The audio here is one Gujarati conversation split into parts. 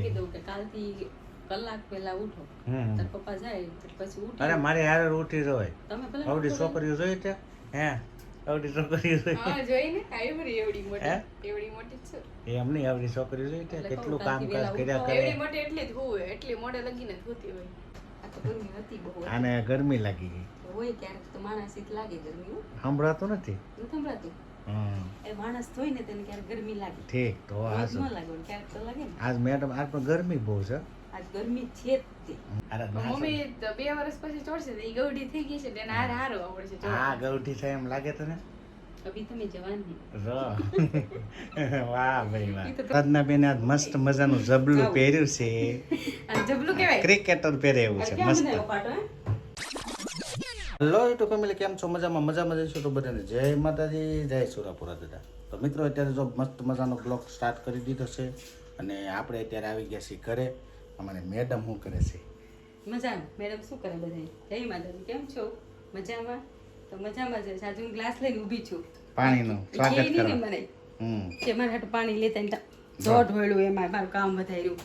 દઉં કે કાલથી કલાક પહેલા ઉઠો. તાર પપ્પા જાય પછી ઉઠી અરે મારે યાર ઉઠી જવાય તમે પેલા આવડી છોકરીઓ જોઈ છે હે? આવડી છોકરીઓ જોઈ હા જોઈને આવી બરી એવડી મોટી એવડી મોટી છે. છે એમની આવડી છોકરીઓ જોઈ છે કેટલું કામ કાજ કર્યા કર્યા એવડી મોટી એટલી જ હોય એટલી મોડે લગીને હોતી હોય. આ તો ગરમી હતી બહુ આને ગરમી લાગી. ગઈ હોય ક્યારેક તો માણસ લાગે ગરમી હો. સંભળાતું નથી સંભળાતું. એ માણસ હોય ને તેને ક્યારેક ગરમી લાગે. ઠીક તો આજ ન લાગે ક્યારેક તો લાગે ને. આજ મેડમ આજ પણ ગરમી બહુ છે. આજ ગરમી છે જ તે. મમ્મી બે વર્ષ પછી ચોડશે એ ઈ ગૌડી થઈ ગઈ છે હારે આવડશે જોવા. ગૌઠી થાય એમ લાગે તને? અભી તમે જવાન વાહ ભાઈ વાહ. રાજના બેને આજ મસ્ત મજાનું જબલું પહેર્યું છે. જબલું કેવાય? ક્રિકેટર પહેરે એવું છે મસ્ત. પાટો હે? હેલો યુટ્યુબ ફેમિલી કેમ છો? મજામાં મજામાં જઈશું તો બધાને જય માતાજી જય સુરાપુરા દાદા. તો મિત્રો અત્યારે જો મસ્ત મજાનો બ્લોગ સ્ટાર્ટ કરી દીધો છે અને આપણે અત્યારે આવી ગયા છીએ ઘરે. અમારે મેડમ શું કરે છે? મજામાં. મેડમ શું કરે બધા જય માતાજી કેમ છો? મજામાં? તો મજામાં જઈશ આજે હું ગ્લાસ લઈને ઊભી છું. પાણીનું સ્વાગત કરો. મને. કે મારા હાટું પાણી લેતા ને જોટ હોયલું એમાં મારું કામ વધાર્યું.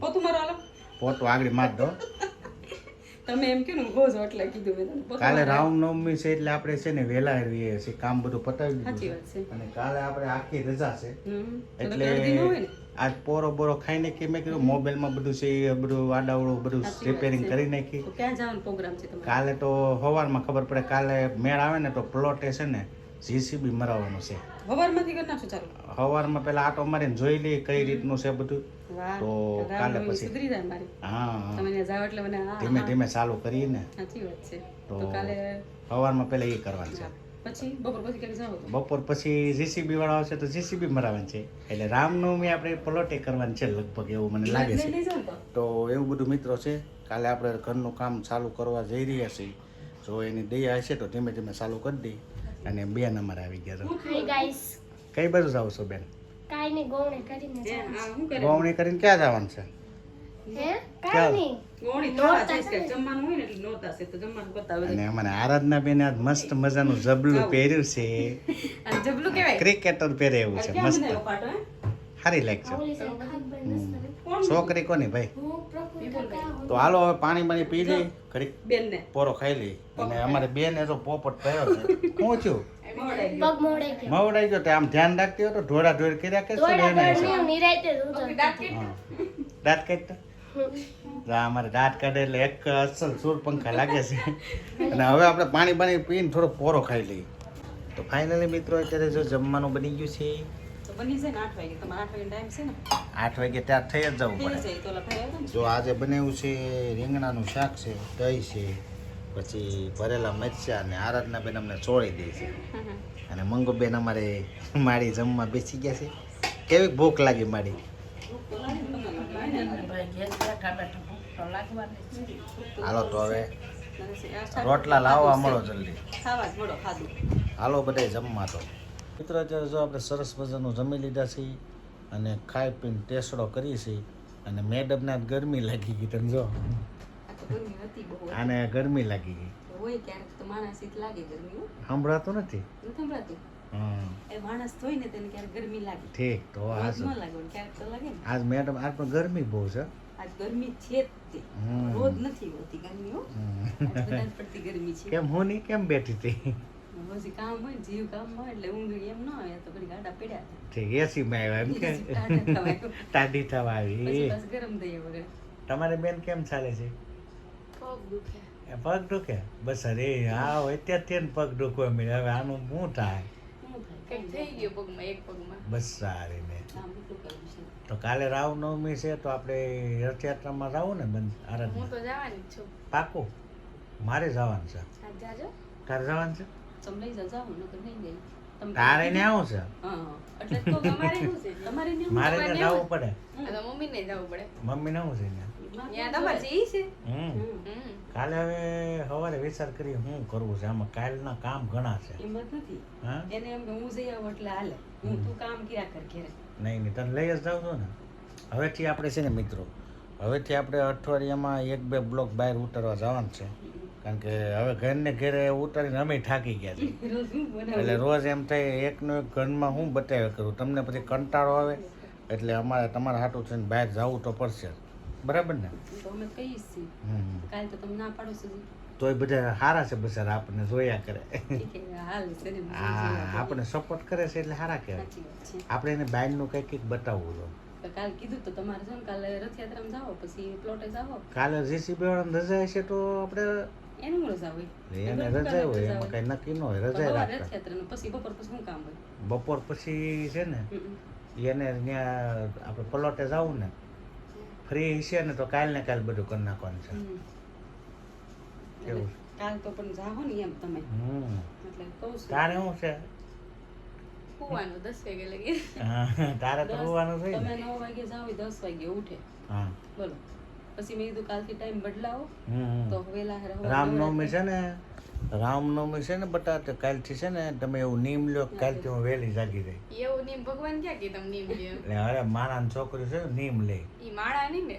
પોતું મારો આલો પોતું આગળ માર દો. તમે એમ કે ને ગોઝ એટલે કીધું મેં કાલે રામ નવમી છે એટલે આપણે છે ને વહેલા આવીએ છીએ કામ બધું પતાવી દીધું છે. અને કાલે આપણે આખી રજા છે. એટલે ન ને? આજ પોરો બોરો ખાઈને કે મેં કીધું મોબાઈલમાં બધું છે એ બધું આડાવડું બધું રિપેરિંગ કરી નાખી. ક્યાં જવાનો પ્રોગ્રામ છે કાલે તો સવારમાં ખબર પડે કાલે મેળ આવે ને તો પ્લોટે છે ને જીસીબી મરાવવાનું છે. સવારમાંથી કરી નાખશું ચાલો. સવારમાં પેલા આટો મારીને જોઈ લઈએ કઈ રીતનું છે બધું. તો કાલે પછી- સુધરી જાય મારી. હા હા. તમે ત્યાં એટલે મને ધીમે ધીમે ચાલુ કરીએ ને સાચી વાત છે. તો કાલે સવારમાં પેલા એ કરવાનું છે. પછી બપોર પછી ક્યાંક તો. બપોર પછી જીસીબી વાળા આવશે તો જીસીબી મરાવવાનું છે. એટલે રામનવમી આપણે પ્લોટે કરવાની છે લગભગ એવું મને લાગે છે. તો. એવું બધું મિત્રો છે. કાલે આપણે ઘરનું કામ ચાલુ કરવા જઈ રહ્યા છીએ. જો એની દયા હશે તો ધીમે ધીમે ચાલુ કરી દઈ અને બેન અમારે આવી ગયા છે કઈ બાજુ જાવ છો બેન? કાઈ કરીને એ, જાઉં. આ શું કરે? ગોવણી કરીને ક્યાં જવાનું છે? તો અને અમારે આરાધના બેન આજ મસ્ત મજાનું જબલું પહેર્યું છે. જબલું કેવાય? ક્રિકેટર પહેરે એવું છે મસ્ત? સારી લાગશે છોકરી કોની ભાઈ? હું હું તો હાલો હવે પાણી બાણી પી લઈ ઘડીક બેનને. પોરો ખાઈ લઈ. અને અમારે બેન એ તો પોપટ થયો છે. મોડે ગયો. મવડાઈ ગયો. તો આમ ધ્યાન રાખતી હોય તો ઢોળા ઢોળ કર્યા કે હા. દાંત કાઢતા અમારે દાંત કાઢે એટલે એક અસલ સૂર પંખા લાગે છે. અને હવે આપણે પાણી પાણી પીને થોડો પોરો ખાઈ લઈએ. તો ફાઇનલી મિત્રો અત્યારે જો જમવાનું બની ગયું છે. બની જાય ને આઠ વાગે. તમારે આઠ વાગે ટાઈમ છે ને. આઠ વાગે ત્યાં થઈ જ જવું પડે. જો આજે બનાવ્યું છે રીંગણાનું શાક છે દહીં છે પછી ભરેલા મરચા અને આરાધના બેન અમને છોડી દે છે. અને મંગો બેન અમારે માળી જમવા બેસી ગયા છે. કેવી ભૂખ લાગી માળી હાલો તો હવે રોટલા લાવવા મળો જલ્દી. ખાવા જ મળો ખાધું. હાલો બધાય જમવા તો. મિત્રો અત્યારે જો આપણે સરસ મજાનું જમી લીધા છીએ અને ખાઈ પીને ટેસડો કરી છીએ અને મેડમને ગરમી લાગી ગઈ તમે જો. આને ગરમી લાગી ગઈ. સંભળાતું નથી? ઠીક તો આજ મેડમ આજ પણ ગરમી બહુ છે. આજ ગરમી છે જ હમ. રોજ નથી હોતી પડતી ગરમી છે. કેમ હું નહીં કેમ બેઠી હતી? હજી કામ હોય જીવ કામ હોય એટલે ઊંઘ એમ ન આવે તો ઘડી ગાડા પડ્યા હતા. એસી માં આવ્યા એમ કે? તાડી થવા પછી આવી બસ ગરમ થઈએ વગર. તમારે બેન કેમ ચાલે છે? પગ દુખે. પગ દુખે? બસ અરે હા અત્યારથી ને પગ દુખવા મળે હવે આનું શું થાય? શું થાય? કંઈક થઈ ગયું પગમાં એક પગમાં. બસ સારી ને તો કાલે રામનવમી છે તો આપણે રથયાત્રામાં રાવું ને બંધ હું આરાધના તો જવાની છું. પાકું? મારે જવાનું છે. તારે જવાનું છે? તમે લઈ જાઓ જાઓ નકર નહીં ગઈ. તારે ને આવું છે? હા હા. એટલે તો તમારે શું છે? તમારે ને મારે તમારે ને ને જવું પડે તો મમ્મી ને જવું પડે. મમ્મી ને શું છે ને? તમારે જે છે? હમ. હમ. કાલે હવે સવારે વિચાર કરી હું કરવું છે? આમાં કાલના કામ ઘણા છે. એમ નથી. એને એમ કે હું જઈ આવું એટલે હાલે. હું તું કામ કર્યા કર ઘેરે. નહીં નહીં તને લઈ જ જાવ છો ને. હવેથી આપણે છે ને મિત્રો હવેથી આપણે અઠવાડિયામાં એક બે બ્લોક બહાર ઉતરવા જવાનું છે. કારણ કે હવે ઘરને ઘરે ઉતારીને અમે થાકી ગયા છે રોજ હું બનાવું? એટલે રોજ એમ થાય એકનો એક ઘરમાં હું બતાવ્યા કરું. તમને પછી કંટાળો આવે એટલે અમારે તમારા હાટું થઈને બહાર જવું તો પડશે. બરાબર ને? તો અમે કહીએ છીએ. હમ. કાલ તો તમે ના પાડો છો તોય બધા સારા છે બસાર આપણને જોયા કરે. હા છે હાલ છે ને બીજું આ જોયા કરીએ. આપણને સપોર્ટ કરે છે એટલે સારા કહેવાય. આપણે એને બહારનું કંઈક કંઈક બતાવવું જોઈએ કાલ કીધું તો તમારે છે કાલે રથયાત્રામાં જાઓ પછી પ્લોટે જાઓ. કાલે જેસીબી વાળાને રજા હશે તો આપણે એનું રજા હોય એને રજા હોય એમાં કઈ નક્કી ન હોય રજા રાખતા પછી બપોર પછી શું કામ હોય બપોર પછી છે ને એને ત્યાં આપણે પલોટે જવું ને ફ્રી હશે ને તો કાલ ને કાલ બધું કરી નાખવાનું છે કેવું કાલ તો પણ જાઓ ને એમ તમે એટલે કહું છું તારે શું છે હોવાનું દસ વાગે લગી તારે તો હોવાનું છે તમે નવ વાગે જાઓ દસ વાગે ઉઠે હા બોલો પછી મેં કીધું કાલથી ટાઈમ બદલાવો. તો વેલા રામનવમી છે ને રામનવમી છે ને બટા તો કાલથી છે ને તમે એવું નીમ લો કાલથી હું વહેલી જાગી જાય એવું નીમ ભગવાન ક્યાં કે તમે નીમ લ્યો? અરે માણા માણાની છોકરી છે ને નીમ લે. ઈ માણા ની ને?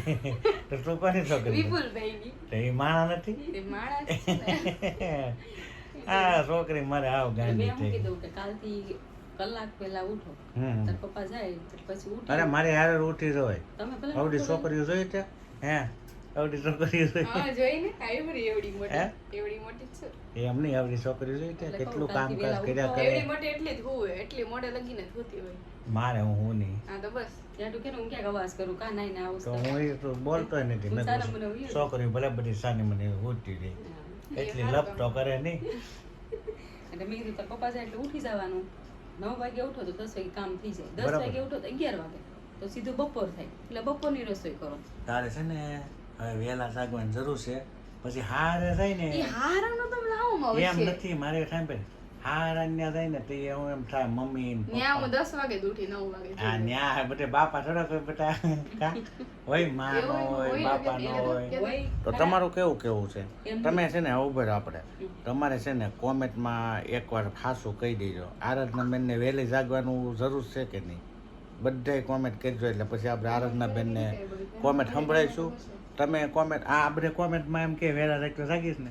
તો તું કોની છોકરી વિપુલ ભાઈ ની તો માણા નથી? એ માણા છે આ છોકરી મારે આવ મેં ગાંડી શું થઈ. કીધું કે કાલથી કલાક પહેલા ઉઠો. તાર પપ્પા જાય એટલે પછી ઉઠી. અરે મારે હારે ઉઠી તમે ભલે આવડી છોકરીઓ જોઈ છે હે આવડી છોકરીઓ જોઈ હા જોઈ ને આવી એવડી મોટી. એવડી મોટી જ એમ નહીં આવડી છોકરીઓ જોઈ છે કેટલું કામ કાજ કર્યા એવડી કરે? મોટી એટલી જ હોય એટલી મોડે લગીને હોતી હોય. મારે હું હું નહીં. હા તો બસ. ત્યાં કે હું ક્યાંક અવાજ કરું? કા નાઈ ના તો હું એ તો બોલતો નથી. મેં સારા કીધું, મને છોકરી ભલે બધી સાની મને ઉઠતી રહી. એટલી લપ તો કરે નહીં. એટલે મેં કીધું તાર પપ્પા જાય એટલે ઉઠી જવાનું. નવ વાગે ઉઠો તો દસ વાગે કામ થઈ જાય. દસ વાગે ઉઠો તો અગિયાર વાગે. તો સીધું બપોર થાય. એટલે બપોરની રસોઈ કરો. તારે છે ને હવે વહેલા જાગવાની જરૂર છે. પછી હારે થાય ને એ હારાનો તમે લાવો એમ નથી મારે સાંભળ હારા ન્યા થાય ને તો એ હું એમ થાય મમ્મી ને ત્યાં હું પપ્પા. દસ વાગે ઉઠી નવ વાગે આ ન્યા બધે બાપા થોડા કોઈ બેટા કા? હોય માં નો હોય હોય બાપા નો હોય. તો તમારું કેવું કેવું છે? તમે છે ને ઉભર આપણે. તમારે છે ને કોમેન્ટમાં એકવાર ખાસું કહી દેજો. આરાધના બેનને વહેલી જાગવાનું જરૂર છે કે નહીં? બધાય કોમેન્ટ કરજો એટલે પછી આપણે આરાધના બેનને કોમેન્ટ સંભળાઈશું. તમે કોમેન્ટ આ આપણે કોમેન્ટમાં એમ કે વહેલા રાખ્યો જાગીશ ને?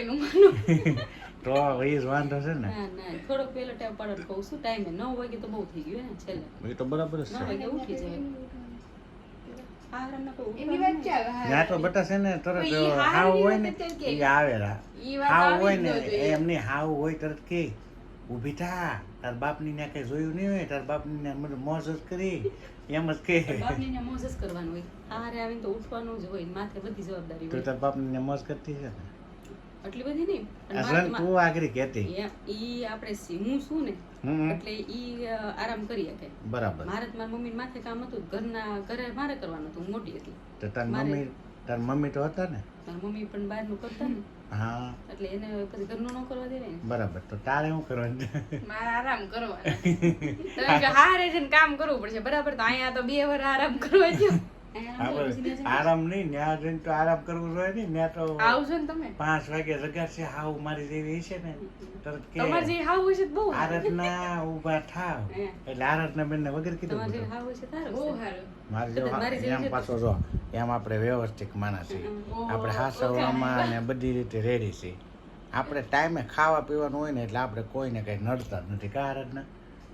કોઈનું માનું તો એ જ વાંધો છે ને. ના ના થોડોક પહેલો ટાઈમ પાડો કહું છું ટાઈમે નવ વાગે તો બહુ થઈ ગયું ને છેલ્લે. એ તો બરાબર વાગે ઉઠી જાય છે ને તરત ઈ હાવ હાવ હોય ને રીતે કે. ઈ આવે રા. ઈ વાત હાવ આવી હોય જ ને ન જોઈએ. એમ નહીં હાવ હોય તરત કે ઊભી થા તાર બાપની ને કઈ જોયું નહીં હોય તાર બાપની ને બધું મોજ જ કરી. એમ જ કે. બાપને મોજ કરવાનું હોય. હારે આવીને તો ઉઠવાનું જ હોય માથે બધી જવાબદારી તાર બાપની ને મોજ કરતી છે ને? એટલી બધી નહીં. અસલન તું આગરી કહેતી. ઈ આપણે સી- હું છું ને એટલે ઈ આરામ કરી શકે. બરાબર. મારે મારી મમ્મી માથે કામ હતું ઘરના ઘરે મારે કરવાનું હતું મોટી હતી. તો તાર મમ્મી તાર મમ્મી તો હતા ને? તાર મમ્મી પણ બહારનું કરતા ને. હા. એટલે એને પછી ઘરનું ન કરવા દેવાય ને. બરાબર તો તારે શું કરવાનું? મારે આરામ કરવાનો. હારે જઈને કામ કરવું પડશે. બરાબર તો અહીંયા તો બે વાર આરામ કરવા અહીંયા આરામ નહીં ન્યા જઈને તો આરામ કરવું જોઈએ નહીં ન્યા તો આવજો ને તમે. પાંચ વાગે જગાડશે હાવ મારી જેવી છે ને તરત કે તમારે જે હાવ હશે બહુ સારું. આરાધના ઊભા થાવ. એટલે આરાધના બેન ને વગર કીધું તમારે હાવ છે તારો બહુ સારું મારે એમ પાછો જો એમ આપણે વ્યવસ્થિત માણસ છીએ. આપણે હાસવામાં ને બધી રીતે રેડી છીએ. આપણે ટાઈમે ખાવા પીવાનું હોય ને એટલે આપણે કોઈને કઈ નડતા નથી. કા આરાધના?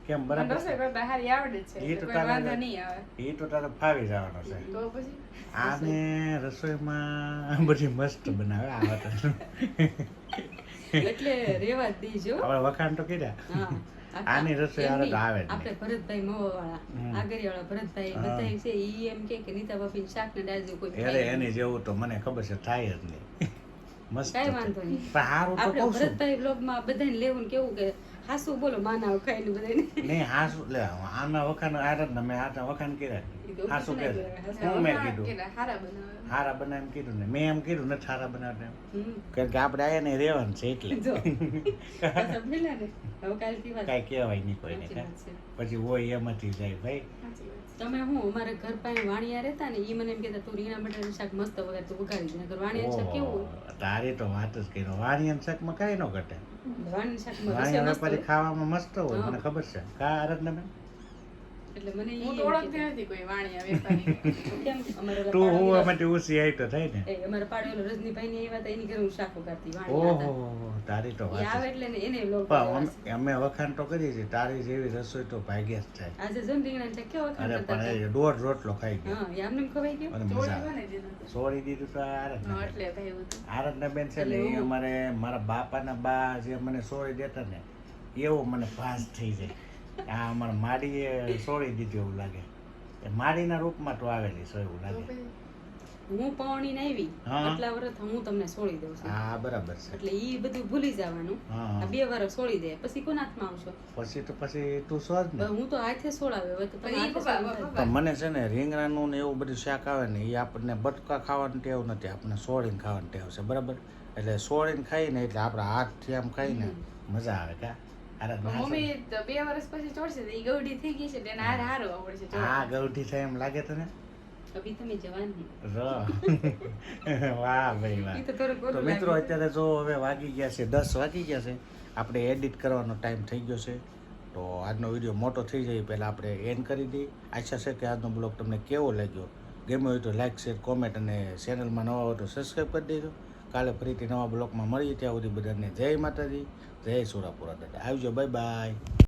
કેમ બરાબર રસોઈ કરતા હારી આવડે છે એ તો તારે- વાંધો નહીં આવે. એ તો તારે ફાવી જવાનો છે. તો પછી? આને રસોઈમાં બધી મસ્ત બનાવે આ તો એટલે રેવા દીજો. આપણે વખાણ તો કર્યા. આની રસોઈ તો આવે આપણે ભરતભાઈ મોવાવાળા. આગળવાળા ભરતભાઈ બધા છે ઈ એમ કે કે નીતા બાપી શાક ને દાળ કોઈ અરે એની જેવું તો મને ખબર છે થાય જ નહીં. મસ્ત કાંઈ. વાંધો નહીં. પણ હારું તો કહું છું. ભરતભાઈ બ્લોગમાં બધાને લેવું કેવું કે હાસુ બોલો માના ખાઈને બધાને નહીં હાસુ લે આના વખાણ આરત ને મેં આના વખાણ કર્યા. હાસુ કે હું મેં કીધું? હારા બનાવે હારા બનાવે એમ કીધું ને મેં એમ કીધું નથી હારા બનાવતા એમ. કારણ કે આપણે આયા નહીં રહેવાનું છે એટલે. જો ને. કાંઈ કહેવાય નહીં કોઈને કાંઈ. છે. પછી હોય એમાંથી જાય ભાઈ. તમે હું અમારે ઘર પાસે વાણિયા રહેતા ને એ મને એમ કહેતા તું રીંગણા બટાટાનું શાક મસ્ત વગર તું વઘારી દે. વાણિયાનું શાક કેવું તારી તો વાત જ કર્યો વાણિયાનું શાકમાં કાંઈ ન ઘટે. રસોઈ વાણિયા વેપારી ખાવામાં મસ્ત હોય મને ખબર છે. કા આરત ને બેન? એટલે મને હું તો ઓળખતી નથી કોઈ વાણિયા વેપારી. કેમ અમારે ઓલા હોવા માટે ઓછી આવી તો થાય ને. એ અમારા પાડે રજનીભાઈ ને એવા એની ઘરે હું શાક વઘારતી વાણિયા ઓહો તારી તો ઈ આવે એટલે એને લોક અમે- વખાણ તો કરીએ છીએ તારી જેવી રસોઈ તો ભાગ્ય જ થાય. આજે જો રીંગણા ને કેવો વખાણ અરે પણ દોઢ રોટલો ખાઈ ગયો. હા એ ખવાઈ ગયું? અને મજા આવે. દીધું તો. આરત એટલે ભાઈ બેન છે ને એ અમારે મારા બાપાના બા જે મને સોળી દેતા ને એવો મને પાસ થઈ જાય. આ અમારા માડીએ છોડી દીધું એવું લાગે. એ માડીના રૂપમાં તો આવેલી છો એવું લાગે. હું હું પૌણીને આવી. આટલા વર્ષ હું તમને છોડી દઉં છું. હા બરાબર છે. એટલે ઈ બધું ભૂલી જવાનું. આ બે વર્ષ છોડી દે. પછી કોના હાથમાં આવશો? પછી તો પછી તું સ્વાદ ને. હું તો હાથે છોડાવે હવે તો તમે પણ પણ મને છે ને રીંગણાનું ને એવું બધું શાક આવે ને એ આપણને બટકા ખાવાની ટેવ નથી. આપણને સોળીને ખાવાનું ટેવ છે. બરાબર? એટલે સોળીને ખાઈને એટલે આપણા હાથથી આમ ખાઈને મજા આવે કા? પણ મમ્મી તો બે વર્ષ પછી ચોડશે તો ગૌડી થઈ ગઈ છે એટલે એને હારે આવડશે આ ચોળવા. ગૌઠી થાય એમ લાગે તને? અભી તમે જવાન વાહ ભાઈ વાહ. તો મિત્રો અત્યારે જો હવે વાગી ગયા છે દસ વાગી ગયા છે આપણે એડિટ કરવાનો ટાઈમ થઈ ગયો છે તો આજનો વીડિયો મોટો થઈ જાય પહેલાં આપણે એન્ડ કરી દઈએ. આશા છે કે આજનો બ્લોગ તમને કેવો લાગ્યો? ગમ્યો હોય તો લાઈક શેર કોમેન્ટ અને ચેનલમાં નવા હોય તો સબસ્ક્રાઈબ કરી દેજો. કાલે ફરીથી નવા બ્લોગમાં મળીએ ત્યાં સુધી બધાને જય માતાજી. જય સોરાપુરા દાદા. આવજો બાય બાય